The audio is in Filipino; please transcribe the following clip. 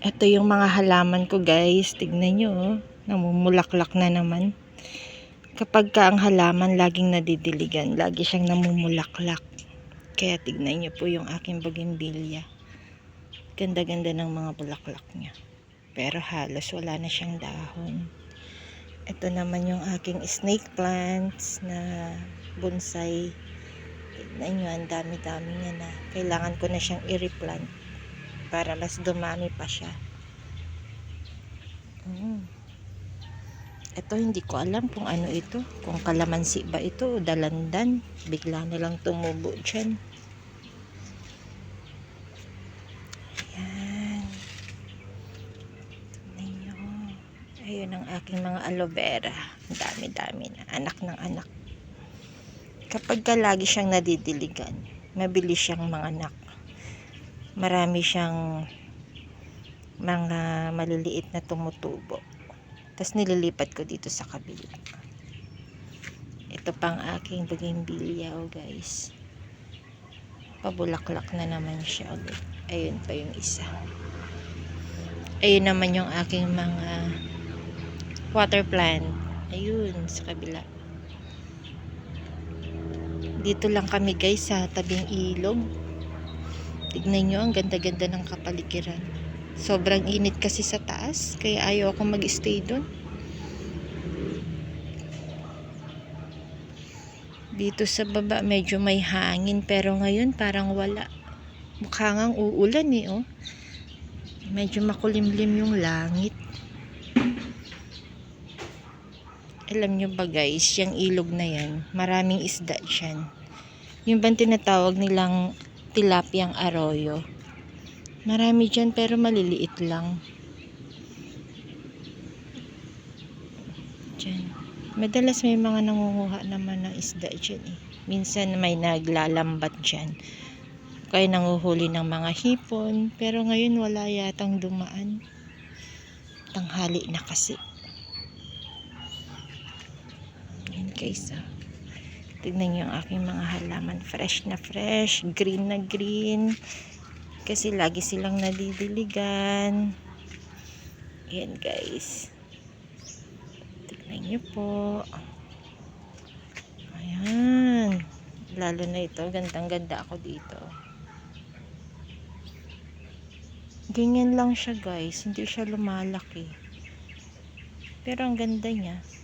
Ito yung mga halaman ko guys. Tignan nyo. Oh. Namumulaklak na naman. Kapag ka ang halaman laging nadidiligan, lagi siyang namumulaklak. Kaya tignan nyo po yung aking bougainvillea. Ganda-ganda ng mga bulaklak niya. Pero halos wala na siyang dahon. Ito naman yung aking snake plants na bonsai. Tignan nyo, ang dami-dami niya na. Kailangan ko na siyang i-replant para mas dumami pa siya. Mm. Ito hindi ko alam kung ano ito. Kung kalamansi ba ito o dalandan. Bigla na lang tumubo dyan. Ayan. Nyo. Ayun ang aking mga aloe vera. Dami-dami na. Anak ng anak. Kapag ka lagi siyang nadidiligan, mabilis siyang manganak. Marami siyang mga maliliit na tumutubo. Tapos nililipat ko dito sa kabila. Ito pang aking bougainvillea, oh guys. Pabulaklak na naman siya ulit. Ayun pa yung isa. Ayun naman yung aking mga water plant. Ayun, sa kabila. Dito lang kami guys sa tabing ilog. Tignan nyo, ang ganda-ganda ng kapaligiran. Sobrang init kasi sa taas, kaya ayaw ako mag-stay doon. Dito sa baba, medyo may hangin, pero ngayon parang wala. Mukha ngang uulan eh, oh. Medyo makulimlim yung langit. Alam nyo ba guys, yung ilog na yan, maraming isda dyan. Yung bang tinatawag nilang tilapiyang arroyo. Marami dyan pero maliliit lang. Dyan. Madalas may mga nangunguha naman ng isda dyan eh. Minsan may naglalambat dyan. Kaya nanguhuli ng mga hipon. Pero ngayon wala yatang dumaan. Tanghali na kasi. Yan guys ah. Tignan nyo ang aking mga halaman. Fresh na fresh. Green na green. Kasi lagi silang nadidiligan. Yan guys. Tignan nyo po. Ayan. Lalo na ito. Gandang ganda ako dito. Ganyan lang siya guys. Hindi siya lumalaki. Pero ang ganda niya.